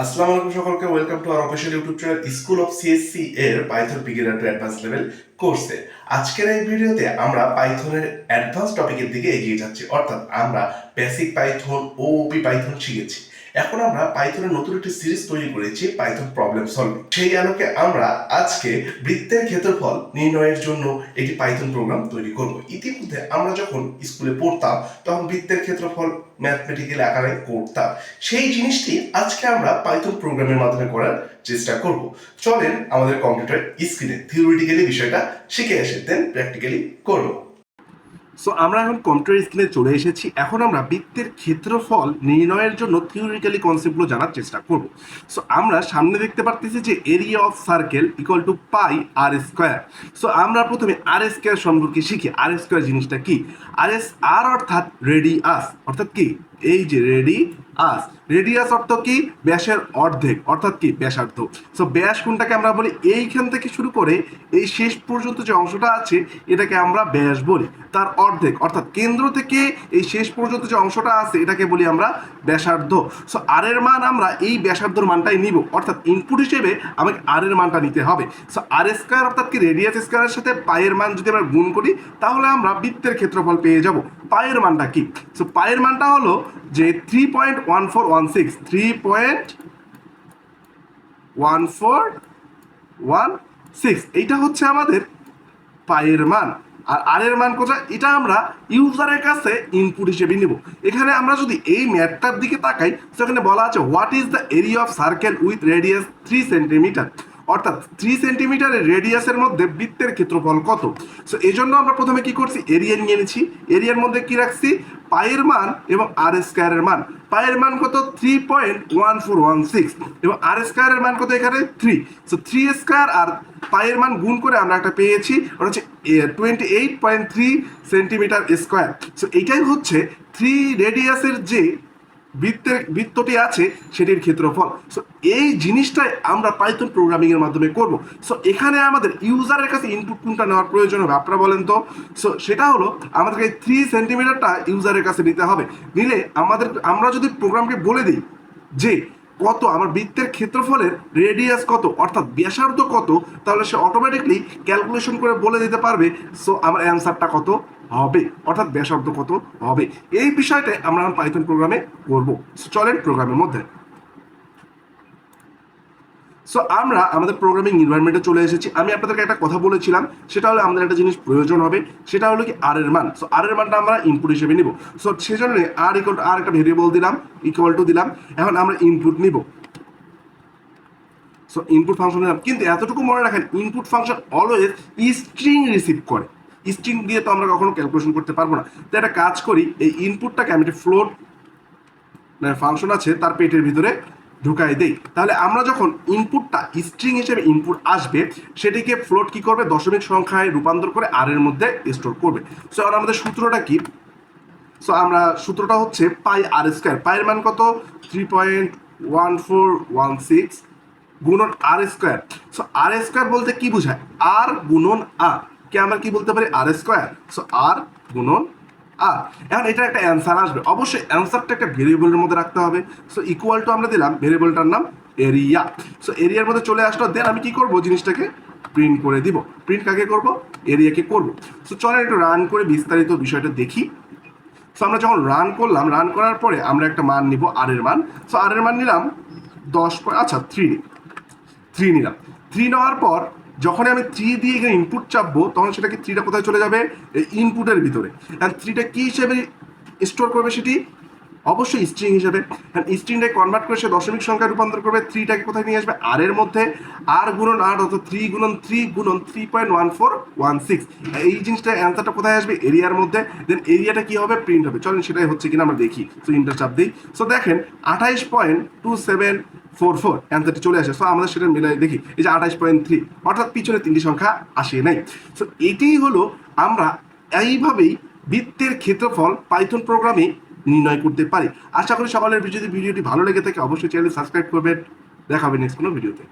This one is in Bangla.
আসসালামু আলাইকুম সকলকে welcome to our official YouTube channel school of CSC এর python beginner to advance level কোর্সে আজকের এই ভিডিওতে আমরা পাইথনের অ্যাডভান্স টপিকের দিকে এগিয়ে যাচ্ছি, অর্থাৎ আমরা বেসিক পাইথন ও ওপি পাইথন শিখেছি। এখন আমরা পাইথনের নতুন একটি সিরিজ তৈরি করেছি পাইথন প্রবলেম সলভিং সেই আলোকে আমরা আজকে বৃত্তের ক্ষেত্রফল নির্ণয়ের জন্য একটি পাইথন প্রোগ্রাম তৈরি করব। ইতিমধ্যে আমরা যখন স্কুলে পড়তাম, তখন বৃত্তের ক্ষেত্রফল ম্যাথমেটিক্যাল আকারে করতাম। সেই জিনিসটি আজকে আমরা পাইথন প্রোগ্রামের মাধ্যমে করার চেষ্টা করব। চলেন আমাদের কম্পিউটার স্ক্রিনে থিওরিটিক্যালি বিষয়টা শিখে এসে দেন প্র্যাকটিক্যালি করব। সো আমরা এখন কম্পিউটার স্ক্রিনে চলে এসেছি। এখন আমরা বৃত্তের ক্ষেত্রফল নির্ণয়ের জন্য থিওরিক্যালি কনসেপ্টগুলো জানার চেষ্টা করব। সো আমরা সামনে দেখতে পারতেছি যে area of circle equal to pi r square so আমরা প্রথমে আর স্কোয়ার সম্পর্কে শিখি। আর স্কোয়ার জিনিসটা কি? আর এস আর অর্থাৎ রেডিয়াস অর্থাৎ কি? এই যে রেডি আস। রেডিয়াস অর্থ কি? ব্যাসের অর্ধেক। অর্থাৎ কি? ব্যাসার্ধ। সো ব্যাস কোনটাকে আমরা বলি? এইখান থেকে শুরু করে এই শেষ পর্যন্ত যে অংশটা আছে, এটাকে আমরা ব্যাস বলি। তার অর্ধেক। অর্থাৎ কেন্দ্র থেকে এই শেষ পর্যন্ত যে অংশটা আছে, এটাকে বলি আমরা ব্যাসার্ধ। সো আর এর মান আমরা এই ব্যাসার্ধর মানটাই নিব। অর্থাৎ ইনপুট হিসেবে আমাকে আর এর মানটা নিতে হবে। সো আর স্কোয়ার অর্থাৎ কি? রেডিয়াস স্কোয়ারের সাথে পায়ের মান যদি আমরা গুণ করি, তাহলে আমরা বৃত্তের ক্ষেত্রফল পেয়ে যাব। পায়ের মানটা কি? সো পায়ের মানটা হলো যে three point one four one six three point one four one six এইটা হচ্ছে আমাদের পায়ের মান। আর আর এর মান কোথায়? এটা আমরা ইউজারের কাছে ইনপুট হিসেবে নিব। এখানে আমরা যদি এই ম্যাটটার দিকে তাকাই, সেখানে বলা আছে what is the area of circle with radius three centimetre অর্থাৎ থ্রি সেন্টিমিটারের রেডিয়াসের মধ্যে বৃত্তের ক্ষেত্রফল কত? সো এই জন্য আমরা প্রথমে কি করছি? এরিয়া নিয়ে নিচ্ছি। এরিয়ার মধ্যে কি রাখছি? পায়ের মান এবং আর স্কোয়ারের মান। পায়ের মান কত? Three point one four one six এবং আর স্কোয়ারের মান কত এখানে? Three so three square r পায়ের মান গুণ করে আমরা একটা পেয়েছি। ওটা হচ্ছে twenty eight point three centimetre square so এইটাই হচ্ছে থ্রি রেডিয়াসের যে বৃত্তের, বৃত্তটি আছে, সেটির ক্ষেত্রফল। সো এই জিনিসটাই আমরা পাইথন প্রোগ্রামিংয়ের মাধ্যমে করব। সো এখানে আমাদের ইউজারের কাছে ইনপুট কোনটা নেওয়ার প্রয়োজন হবে, আপনারা বলেন তো? সো সেটা হলো, আমাদেরকে থ্রি সেন্টিমিটারটা ইউজারের কাছে নিতে হবে। নিলে আমাদের, আমরা যদি প্রোগ্রামকে বলে দিই যে কত? আমার বৃত্তের ক্ষেত্রফলের রেডিয়াস কত? অর্থাৎ ব্যাসার্ধ কত? তাহলে সে অটোমেটিকলি ক্যালকুলেশন করে বলে দিতে পারবে সো আমার অ্যান্সারটা কত হবে? অর্থাৎ ব্যাসার্ধ কত হবে? এই বিষয়টা আমরা পাইথন প্রোগ্রামে করব। চলেন প্রোগ্রামের মধ্যে। সো আমরা আমাদের প্রোগ্রামিং এনভায়রনমেন্টে চলে এসেছি। আমি আপনাদেরকে একটা কথা বলেছিলাম, সেটা হলো আমাদের একটা জিনিস প্রয়োজন হবে, সেটা হলো কি আর এর মান। সো আর এর মানটা আমরা ইনপুট হিসেবে নিব। সো সেজন্য আর ইকুয়াল আর একটা ভেরিয়েবল দিলাম ইকুয়াল টু দিলাম, এখন আমরা ইনপুট নিব। সো ইনপুট ফাংশন নিলাম। কিন্তু এতটুকু মনে রাখেন input function always string receive করে। স্ট্রিং দিয়ে তো আমরা কখনো ক্যালকুলেশন করতে পারব না। তো একটা কাজ করি, এই ইনপুটটাকে আমি একটা ফ্লোট ফাংশন আছে, তার পেটের ভিতরে ঢুকাই দেই। তাহলে আমরা যখন ইনপুটটা স্ট্রিং হিসেবে ইনপুট আসবে, সেটিকে ফ্লোট কি করবে? দশমিক সংখ্যায় রূপান্তর করে আর এর মধ্যে স্টোর করবে। সো আর আমাদের সূত্রটা কি? সো আমরা সূত্রটা হচ্ছে পাই আর স্কোয়ার পায়ের মান কত? Three point one four one six গুণন r square so r square বলতে কি বোঝায়? আর গুণন আর কে আমরা কি বলতে পারি? আর স্কোয়ার সো আর গুণন আর এখন এটা একটা অ্যান্সার আসবে। অবশ্যই অ্যান্সারটা একটা ভেরিয়েবলের মধ্যে রাখতে হবে। সো ইকুয়াল টু আমরা দিলাম ভেরিয়েবলটার নাম এরিয়া সো এরিয়ার মধ্যে চলে আসলো দেন আমি কি করব জিনিসটাকে প্রিন্ট করে দিব। প্রিন্ট কাকে করব? এরিয়াকে করব। সো চলেন একটু রান করে বিস্তারিত বিষয়টা দেখি। সো আমরা যখন রান করলাম রান করার পরে আমরা একটা মান নিব আর এর মান। সো আর এর মান নিলাম দশ আচ্ছা থ্রি থ্রি নিলাম। থ্রি নেওয়ার পর যখন আমি থ্রি দিয়ে এখানে ইনপুট চাপবো, তখন সেটা কি থ্রিটা কোথায় চলে যাবে? ইনপুটের ভিতরে। অ্যান্ড থ্রিটা কী হিসেবে স্টোর করবে সেটি? অবশ্যই স্ট্রিং হিসেবে। অ্যান্ড স্ট্রিংটাকে কনভার্ট করে সে দশমিক সংখ্যায় রূপান্তর করবে থ্রিটাকে কোথায় নিয়ে আসবে? আর এর মধ্যে। আর গুণন আর অর্থাৎ থ্রি গুণন থ্রি গুণন three point one four one six এই জিনিসটা অ্যান্সারটা কোথায় আসবে? এরিয়ার মধ্যে। দেন এরিয়াটা কী হবে? প্রিন্ট হবে। চলেন সেটাই হচ্ছে কিনা আমরা দেখি। সো ইন্টার চাপ দিই। সো দেখেন, আঠাইশ point two seven four four অ্যান্সারটি চলে আসে। সো আমাদের সেটা মিলাই দেখি, এই যে আঠাশ পয়েন্ট থ্রি অর্থাৎ পিছনে তিনটি সংখ্যা আসে নাই। সো এটিই হলো আমরা এইভাবেই বৃত্তের ক্ষেত্রফল পাইথন প্রোগ্রামে নির্ণয় করতে পারি। আশা করি সকলের যদি ভিডিওটি ভালো লেগে থাকে, অবশ্যই চ্যানেল সাবস্ক্রাইব করবেন। দেখাবে নেক্সট কোনো ভিডিওতে